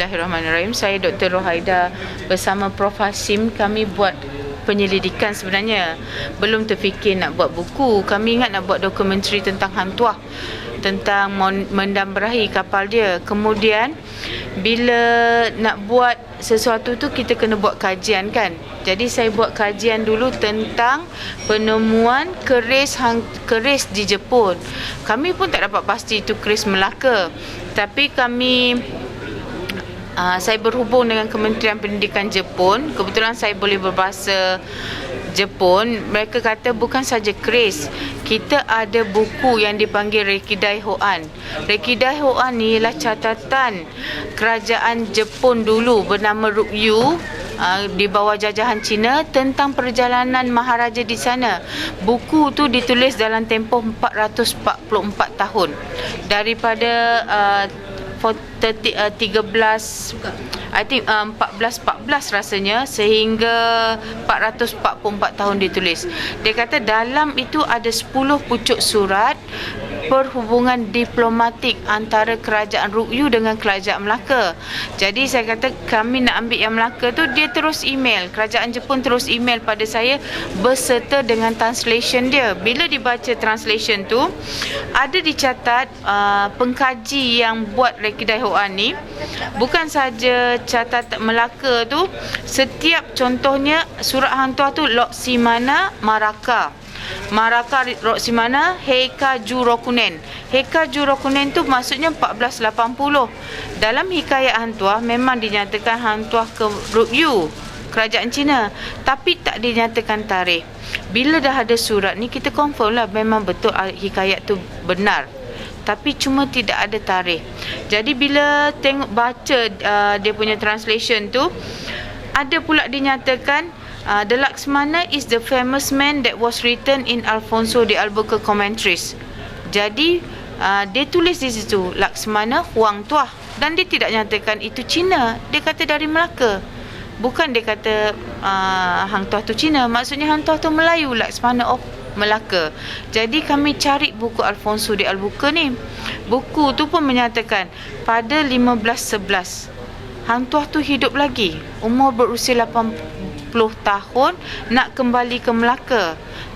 Bismillahirrahmanirrahim. Saya Dr. Rohaida bersama Prof Hasim kami buat penyelidikan sebenarnya. Belum terfikir nak buat buku. Kami ingat nak buat dokumentari tentang Hang Tuah tentang mendamberahi kapal dia. Kemudian bila nak buat sesuatu tu kita kena buat kajian kan. Jadi saya buat kajian dulu tentang penemuan keris hang, keris di Jepun. Kami pun tak dapat pasti itu keris Melaka. Tapi kami uh, saya berhubung dengan Kementerian Pendidikan Jepun. Kebetulan saya boleh berbahasa Jepun. Mereka kata bukan saja keris. Kita ada buku yang dipanggil Rekidai Hoan. Rekidai Hoan ni ialah catatan kerajaan Jepun dulu bernama Rukyu uh, di bawah jajahan Cina tentang perjalanan Maharaja di sana. Buku tu ditulis dalam tempoh 444 tahun. Daripada uh, 30, uh, 13 I think uh, 14 14 rasanya sehingga 444 tahun ditulis. Dia kata dalam itu ada 10 pucuk surat perhubungan diplomatik antara kerajaan Rukyu dengan kerajaan Melaka. Jadi saya kata kami nak ambil yang Melaka tu dia terus email. Kerajaan Jepun terus email pada saya berserta dengan translation dia. Bila dibaca translation tu ada dicatat uh, pengkaji yang buat Rekidai Hoan ni bukan saja catatan Melaka tu setiap contohnya surat hang tu Lok Simana Maraka Maraka Roksimana Heika Jurokunen. Heika Jurokunen tu maksudnya 1480. Dalam hikayat Hantuah memang dinyatakan Hantuah ke Rukyu, kerajaan Cina. Tapi tak dinyatakan tarikh. Bila dah ada surat ni kita confirm lah memang betul hikayat tu benar. Tapi cuma tidak ada tarikh. Jadi bila tengok baca uh, dia punya translation tu ada pula dinyatakan Uh, the Laksmana is the famous man that was written in Alfonso de Albuquerque commentaries. Jadi uh, dia tulis di situ Laksmana Huang Tuah dan dia tidak nyatakan itu Cina. Dia kata dari Melaka. Bukan dia kata uh, Hang Tuah tu Cina. Maksudnya Hang Tuah tu Melayu Laksmana of Melaka. Jadi kami cari buku Alfonso de Albuquerque ni. Buku tu pun menyatakan pada 1511 Hang Tuah tu hidup lagi. Umur berusia 80 tahun nak kembali ke Melaka.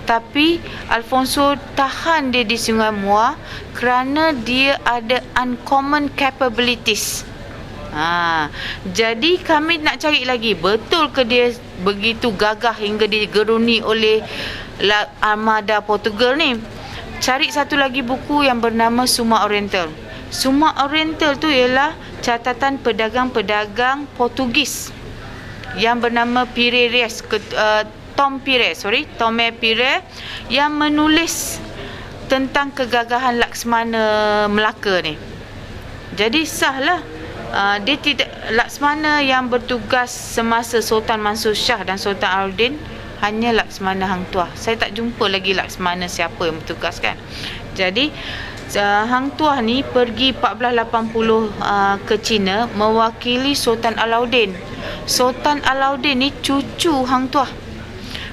Tapi Alfonso tahan dia di Sungai Muar kerana dia ada uncommon capabilities. Ha, jadi kami nak cari lagi betul ke dia begitu gagah hingga digeruni oleh armada Portugal ni. Cari satu lagi buku yang bernama Suma Oriental. Suma Oriental tu ialah catatan pedagang-pedagang Portugis yang bernama Pires uh, Tom Pires sorry Tome Pires yang menulis tentang kegagahan Laksmana Melaka ni. Jadi sahlah uh, dia tidak Laksmana yang bertugas semasa Sultan Mansur Shah dan Sultan Alauddin hanya Laksmana Hang Tuah. Saya tak jumpa lagi Laksmana siapa yang bertugas kan. Jadi uh, Hang Tuah ni pergi 1480 uh, ke China mewakili Sultan Alauddin Sultan Alauddin ni cucu Hang Tuah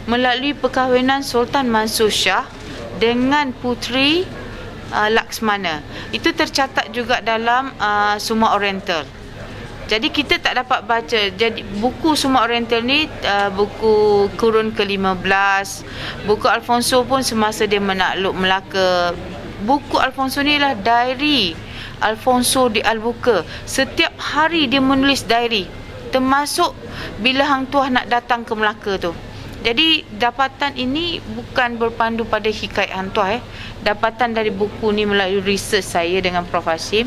melalui perkahwinan Sultan Mansur Shah dengan puteri uh, Laksmana. Itu tercatat juga dalam uh, Suma Oriental. Jadi kita tak dapat baca. Jadi buku Suma Oriental ni uh, buku kurun ke-15. Buku Alfonso pun semasa dia menakluk Melaka. Buku Alfonso ni lah diary Alfonso di Albuquerque. Setiap hari dia menulis diary termasuk bila hang tuah nak datang ke Melaka tu. Jadi dapatan ini bukan berpandu pada hikayat hang tuah eh. Dapatan dari buku ni melalui research saya dengan Prof Hashim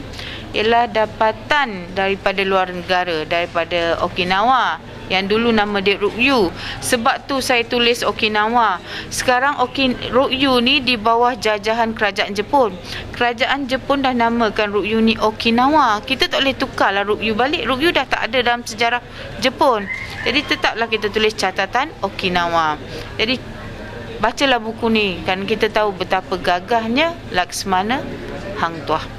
ialah dapatan daripada luar negara daripada Okinawa yang dulu nama dia Rukyu. Sebab tu saya tulis Okinawa. Sekarang Okin Rukyu ni di bawah jajahan kerajaan Jepun. Kerajaan Jepun dah namakan Rukyu ni Okinawa. Kita tak boleh tukarlah Rukyu balik. Rukyu dah tak ada dalam sejarah Jepun. Jadi tetaplah kita tulis catatan Okinawa. Jadi bacalah buku ni kan kita tahu betapa gagahnya Laksmana Hang Tuah.